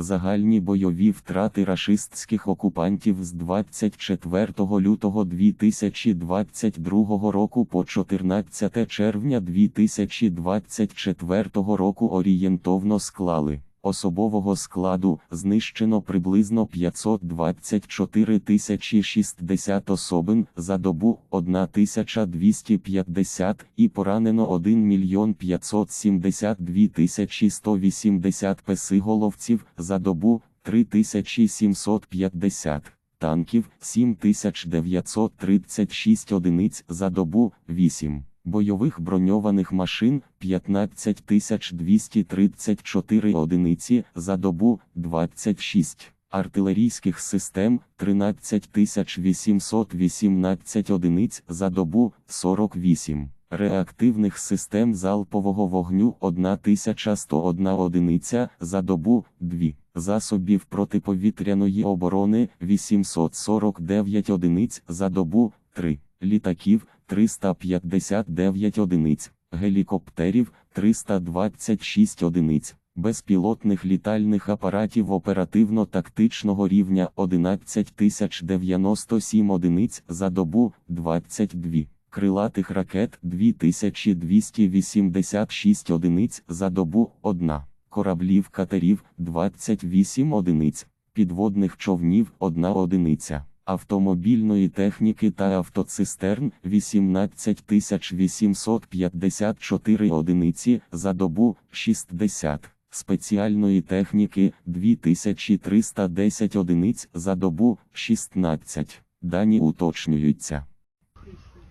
Загальні бойові втрати рашистських окупантів з 24 лютого 2022 року по 14 червня 2024 року орієнтовно склали. Особового складу знищено приблизно 524 тисячі 60 особин за добу 1250 і поранено 1 мільйон 572 тисячі 180 песиголовців за добу 3750 танків 7936 одиниць за добу 8 бойових броньованих машин 15234 одиниці за добу 26, артилерійських систем 13818 одиниць за добу 48, реактивних систем залпового вогню 1101 одиниця за добу 2. Засобів протиповітряної оборони 849 одиниць за добу 3, літаків 359 одиниць, гелікоптерів 326 одиниць, безпілотних літальних апаратів оперативно-тактичного рівня 11097 одиниць за добу 22, крилатих ракет 2286 одиниць за добу 1, кораблів катерів 28 одиниць, підводних човнів 1 одиниця автомобільної техніки та автоцистерн 18854 одиниці за добу 60, спеціальної техніки 2310 одиниць за добу 16. Дані уточнюються.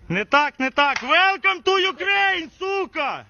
Не так, не так. Welcome to Ukraine, сука!